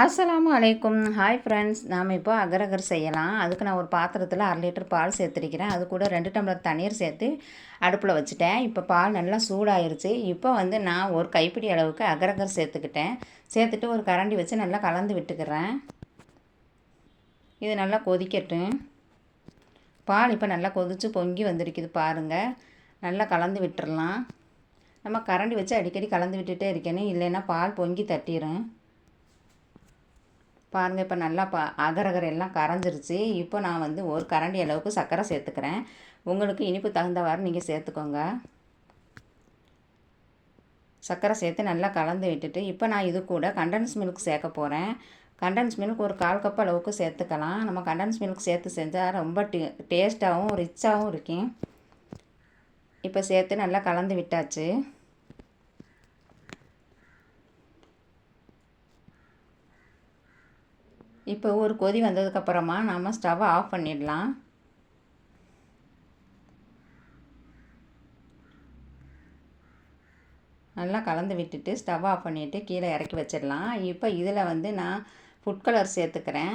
அஸ்ஸலாமு அலைக்கும். Hi friends நாம் இப்போ அகரகர் செய்யலாம். அதுக்கு நான் ஒரு பாத்திரத்தில் அரை லிட்டர் பால் சேர்த்துருக்கிறேன். அது கூட ரெண்டு டம்ளர் தண்ணீர் சேர்த்து அடுப்பில் வச்சுட்டேன். இப்போ பால் நல்லா சூடாயிருச்சு. இப்போ வந்து நான் ஒரு கைப்பிடி அளவுக்கு அகரகர் சேர்த்துக்கிட்டேன். சேர்த்துட்டு ஒரு கரண்டி வச்சு நல்லா கலந்து விட்டுக்கிறேன். இது நல்லா கொதிக்கட்டும். பால் இப்போ நல்லா கொதித்து பொங்கி வந்திருக்குது பாருங்கள் நல்லா கலந்து விட்டுறலாம். நம்ம கரண்டி வச்சு அடிக்கடி கலந்து விட்டுட்டே இருக்கணும். இல்லைன்னா பால் பொங்கி தட்டிடும் பாருங்கள் இப்போ நல்லா ப அகரகர எல்லாம் கரைஞ்சிருச்சு. இப்போ நான் வந்து ஒரு கரண்டி அளவுக்கு சர்க்கரை சேர்த்துக்கிறேன். உங்களுக்கு இனிப்பு தகுந்தவாறு நீங்கள் சேர்த்துக்கோங்க. சர்க்கரை சேர்த்து நல்லா கலந்து விட்டுட்டு இப்போ நான் இது கூட கண்டன்ஸ் மில்க் சேர்க்க போகிறேன் கண்டன்ஸ் மில்க் ஒரு கால் கப் அளவுக்கு சேர்த்துக்கலாம். நம்ம கண்டன்ஸ் மில்க் சேர்த்து செஞ்சால் ரொம்ப டே டேஸ்ட்டாகவும் ரிச்சாகவும் இருக்கும். இப்போ சேர்த்து நல்லா கலந்து விட்டாச்சு. இப்போ ஒரு கொதி வந்ததுக்கப்புறமா நம்ம ஸ்டவ்வை ஆஃப் பண்ணிடலாம். நல்லா கலந்து விட்டுட்டு ஸ்டவ் ஆஃப் பண்ணிவிட்டு கீழே இறக்கி வச்சிடலாம். இப்போ இதில் வந்து நான் ஃபுட் கலர் சேர்த்துக்கிறேன்.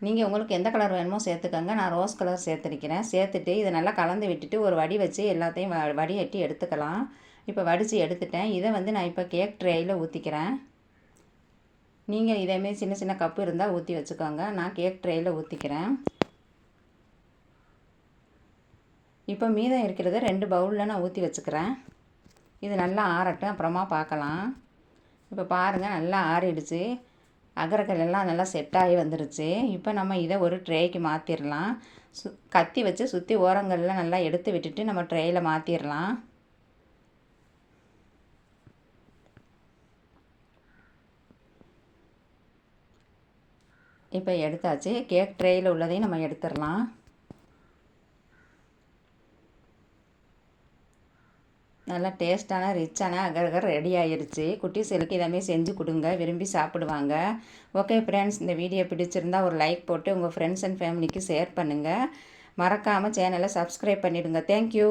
நீங்கள் உங்களுக்கு எந்த கலர் வேணுமோ சேர்த்துக்கோங்க. நான் ரோஸ் கலர் சேர்த்துருக்கிறேன். சேர்த்துட்டு இதை நல்லா கலந்து விட்டுட்டு ஒரு வடி வச்சு எல்லாத்தையும் வ வடிகட்டி எடுத்துக்கலாம். இப்போ வடித்து எடுத்துட்டேன். இதை வந்து நான் இப்போ கேக் ட்ரேயில் ஊற்றிக்கிறேன் நீங்கள் இதேமாரி சின்ன சின்ன கப்பு இருந்தால் ஊற்றி வச்சுக்கோங்க. நான் கேக் ட்ரேயில் ஊற்றிக்கிறேன் இப்போ மீதம் இருக்கிறத ரெண்டு பவுலில் நான் ஊற்றி வச்சுக்கிறேன். இது நல்லா ஆறட்டும். அப்புறமா பார்க்கலாம் இப்போ பாருங்கள் நல்லா ஆறிடுச்சு. அகரக்கல் எல்லாம் நல்லா செட் ஆகி இப்போ நம்ம இதை ஒரு ட்ரேக்கு மாற்றிடலாம் சு கத்தி வச்சு சுற்றி ஓரங்களில் நல்லா எடுத்து விட்டுட்டு நம்ம ட்ரேயில் மாற்றிடலாம் இப்போ எடுத்தாச்சு. கேக் ட்ரேயில் உள்ளதையும் நம்ம எடுத்துடலாம். நல்லா டேஸ்ட்டான ரிச்சான அகர் ரெடி ஆகிருச்சு குட்டீஸ்களுக்கு இதேமாரி செஞ்சு கொடுங்க. விரும்பி சாப்பிடுவாங்க. ஓகே ஃப்ரெண்ட்ஸ் இந்த வீடியோ பிடிச்சிருந்தா ஒரு லைக் போட்டு உங்கள் ஃப்ரெண்ட்ஸ் அண்ட் ஃபேமிலிக்கு ஷேர் பண்ணுங்கள் மறக்காமல் சேனலை சப்ஸ்கிரைப் பண்ணிவிடுங்க தேங்க்யூ